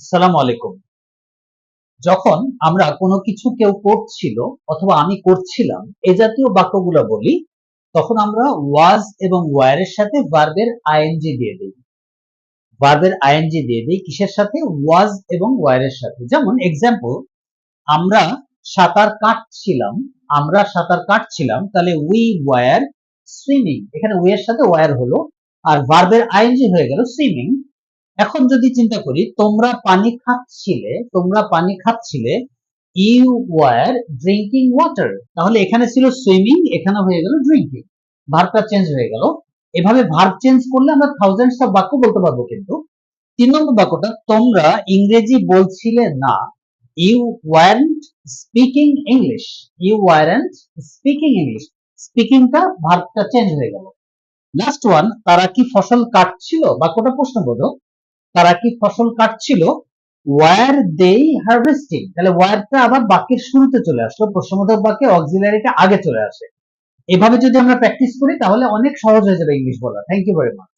আসসালামু আলাইকুম। যখন আমরা কোনো কিছু কেউ করছিল অথবা আমি করছিলাম, এ জাতীয় বাক্যগুলো বলি, তখন আমরা ওয়াজ এবং ওয়ারের সাথে ভার্বের আইএনজি দিয়ে দিই। ভার্বের আইএনজি দিয়ে দিই কিসের সাথে? ওয়াজ এবং ওয়ারের সাথে। যেমন এক্সাম্পল আমরা সাঁতার কাটছিলাম, আমরা সাঁতার কাটছিলাম, তাহলে উই ওয়ার সুইমিং এখানে উই এর সাথে ওয়ার হলো, আর ভার্বের আইএনজি হয়ে গেল সুইমিং এখন যদি চিন্তা করি, তোমরা পানি খাচ্ছিলে, তোমরা পানি খাচ্ছিলে ইউ ওয়ার ড্রিঙ্কিং ওয়াটার তাহলে এখানে ছিল সুইমিং এখানে হয়ে গেল ড্রিঙ্কিং ভার্বটা চেঞ্জ হয়ে গেল। এভাবে ভার্ব চেঞ্জ করলে আমরা থাউজেন্ডস অফ বাক্য বলতে পারব কিন্তু। তিন নম্বর বাক্যটা, তোমরা ইংরেজি বলছিলে না। You weren't speaking English you weren't speaking English স্পিকিংটা ভার্বটা চেঞ্জ হয়ে গেল। লাস্ট ওয়ান তারা কি ফসল কাটছিল? বাক্যটা প্রশ্ন প্রশ্নবোধক। তারা কি ফসল কাটছিল? ওয়ার দে হারভেস্টিং তাহলে ওয়ারটা আবার বাক্যের শুরুতে চলে আসলো। প্রশ্নবোধক বাক্যে অক্সিলারিটা আগে চলে আসে। এভাবে যদি আমরা প্র্যাকটিস করি, তাহলে অনেক সহজ হয়ে যাবে ইংলিশ বলা। Thank you very much